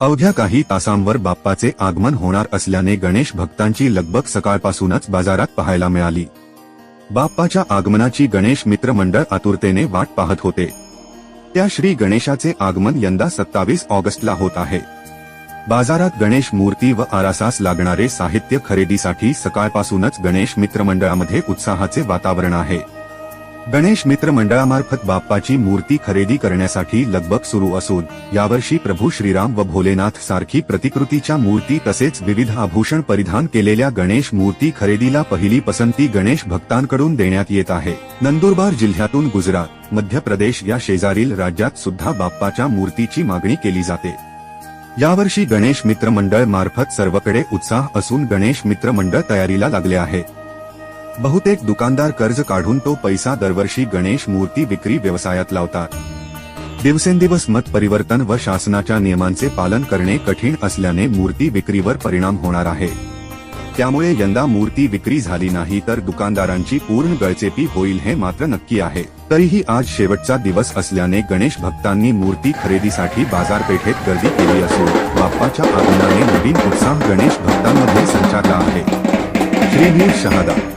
अवघ्या काही तासांवर बाप्पाचे आगमन होणार असल्याने गणेश भक्तांची लगबग सकाळपासूनच बाजारात पाहायला मिळाली. बाप्पाच्या आगमनाची गणेश मित्र मंडळ आतुरतेने वाट पाहत होते. त्या श्री गणेशाचे आगमन यंदा सत्तावीस ऑगस्टला होत आहे. बाजारात गणेश मूर्ती व आरासास लागणारे साहित्य खरेदीसाठी सकाळपासूनच गणेश मित्र मंडळामध्ये उत्साहाचे वातावरण आहे. गणेश मित्र मंडळामार्फत बाप्पाची मूर्ती खरेदी करण्यासाठी लगबग सुरू असून यावर्षी प्रभू श्रीराम व भोलेनाथ सारखी प्रतिकृतीच्या मूर्ती तसेच विविध आभूषण परिधान केलेल्या गणेश मूर्ती खरेदीला पहिली पसंती गणेश भक्तांकडून देण्यात येत आहे. नंदुरबार जिल्ह्यातून गुजरात मध्य प्रदेश या शेजारील राज्यात सुद्धा बाप्पाच्या मूर्तीची मागणी केली जाते. यावर्षी गणेश मित्र मंडळ मार्फत सर्वकडे उत्साह असून गणेश मित्र मंडळ तयारीला लागले आहे. बहुतेक दुकानदार कर्ज काढून तो पैसा दरवर्षी गणेश मूर्ती विक्री व्यवसायात लावतात. दिवसेंदिवस मत परिवर्तन व शासनाच्या नियमांचे पालन करणे कठीण असल्याने मूर्ती विक्रीवर परिणाम होणार आहे. त्यामुळे यंदा मूर्ती विक्री झाली नाही तर दुकानदारांची पूर्ण गळचेपी होईल हे मात्र नक्की आहे. तरीही आज शेवटचा दिवस असल्याने गणेश भक्तांनी मूर्ती खरेदीसाठी बाजारपेठेत गर्दी केली असून बाप्पाच्या आगमनाने नवीन उत्साह गणेश भक्तांमध्ये संचारला आहे. श्री शहादा